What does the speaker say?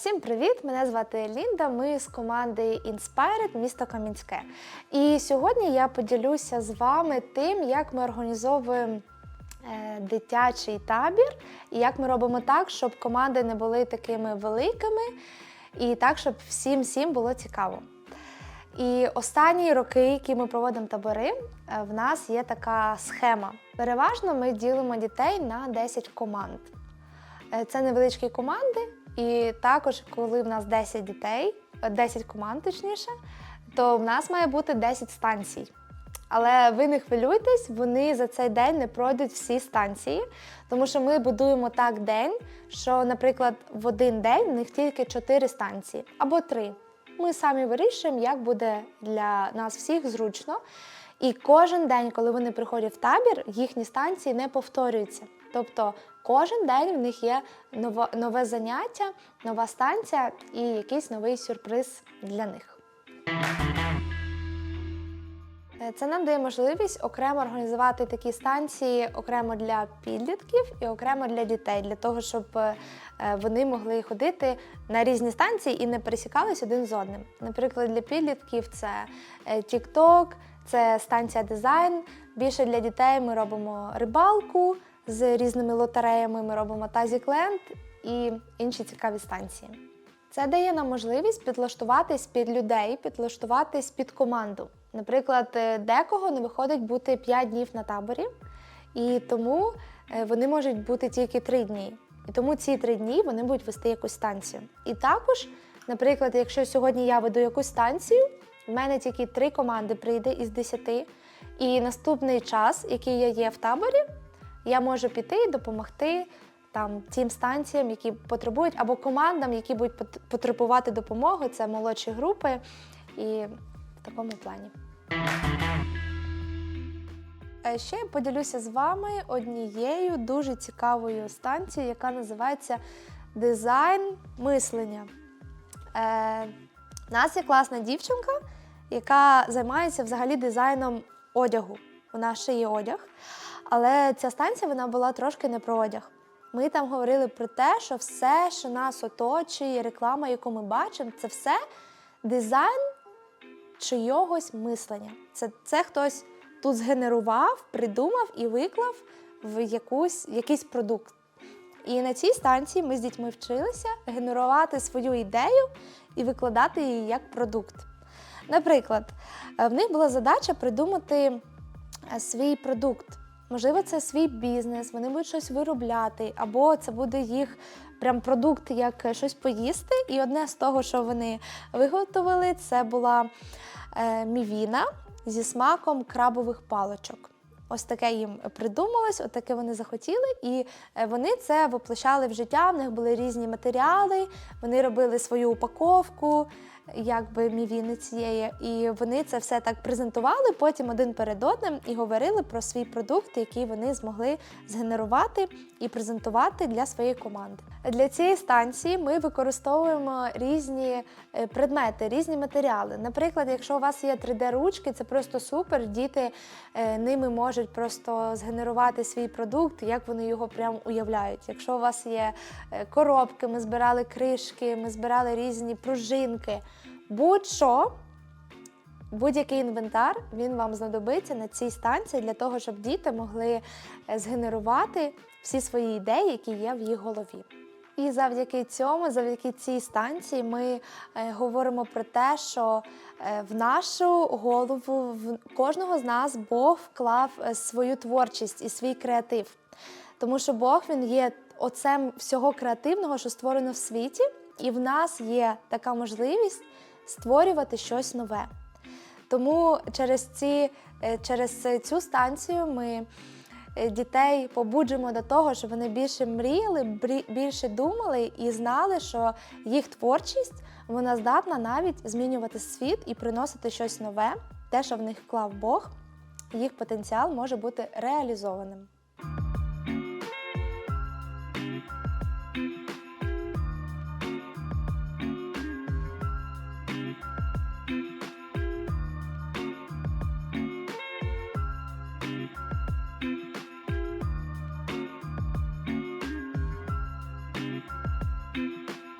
Всім привіт! Мене звати Лінда. Ми з команди Inspired місто Кам'янське. І сьогодні я поділюся з вами тим, як ми організовуємо е, дитячий табір, і як ми робимо так, щоб команди не були такими великими, і так, щоб всім всім було цікаво. І останні роки, які ми проводимо табори, е, в нас є така схема. Переважно ми ділимо дітей на 10 команд. Е, Це невеличкі команди, і також, коли в нас 10 дітей, е, 10 команд точніше, то в нас має бути 10 станцій. Але ви не хвилюйтесь, вони за цей день не пройдуть всі станції, тому що ми будуємо так день, що, наприклад, в один день в них тільки 4 станції або 3. Ми самі вирішуємо, як буде для нас всіх зручно. І кожен день, коли вони приходять в табір, їхні станції не повторюються. Тобто кожен день в них є ново- нове заняття, нова станція і якийсь новий сюрприз для них. Е, Це нам дає можливість окремо організувати такі станції окремо для підлітків і окремо для дітей, для того, щоб е, вони могли ходити на різні станції і не пересікались один з одним. Наприклад, для підлітків це е, TikTok, це станція дизайн. Більше для дітей ми робимо рибалку з різними лотереями. Ми робимо Тазікленд і інші цікаві станції. Це дає нам можливість підлаштуватись під людей, підлаштуватись під команду. Наприклад, е, декого не виходить бути 5 днів на таборі, і тому е, вони можуть бути тільки 3 дні. І тому ці 3 дні вони будуть вести якусь станцію. І також, наприклад, якщо сьогодні я веду якусь станцію, в мене тільки 3 команди прийде із 10, і наступний час, який я є в таборі, я можу піти і допомогти там тим станціям, які потребують, або командам, які будуть потребувати допомоги. Це молодші групи, і в такому плані. Е, Ще я поділюся з вами однією дуже цікавою станцією, яка називається дизайн мислення. Е, у нас є класна дівчинка, яка займається взагалі дизайном одягу. Вона шиє одяг. Але ця станція вона була трошки не про одяг. Ми там говорили про те, що все, що нас оточує, реклама, яку ми бачимо, це все дизайн чийогось мислення. Це, це хтось тут згенерував, придумав і виклав в якусь, якийсь продукт. І на цій станції ми з дітьми вчилися генерувати свою ідею і викладати її як продукт. Наприклад, е, в них була задача придумати е, свій продукт. Можливо, це свій бізнес, вони будуть щось виробляти, або це буде їх прям продукт, як щось поїсти. І одне з того, що вони виготовили, це була е, мівіна зі смаком крабових паличок. Ось таке їм придумалось, от таке вони захотіли, і е, вони це воплощали в життя. В них були різні матеріали, вони робили свою упаковку, якби мівіни цієї, і вони це все так презентували потім один перед одним і говорили про свій продукт, який вони змогли згенерувати і презентувати для своєї команди. Для цієї станції ми використовуємо різні е, предмети, різні матеріали. Наприклад, якщо у вас є 3D-ручки, це просто супер. Діти е, ними можуть просто згенерувати свій продукт, як вони його прям уявляють. Якщо у вас є е, коробки, ми збирали кришки, ми збирали різні пружинки, будь-що. Будь-який інвентар він вам знадобиться на цій станції для того, щоб діти могли е, згенерувати всі свої ідеї, які є в їх голові. І завдяки цьому, завдяки цій станції, ми е, говоримо про те, що е, в нашу голову в кожного з нас Бог вклав е, свою творчість і свій креатив. Тому що Бог він є отцем всього креативного, що створено в світі, і в нас є така можливість створювати щось нове. Тому через, ці, е, через цю станцію ми е, дітей побуджуємо до того, щоб вони більше мріяли, більше думали і знали, що їх творчість вона здатна навіть змінювати світ і приносити щось нове, те, що в них вклав Бог, їх потенціал може бути реалізованим.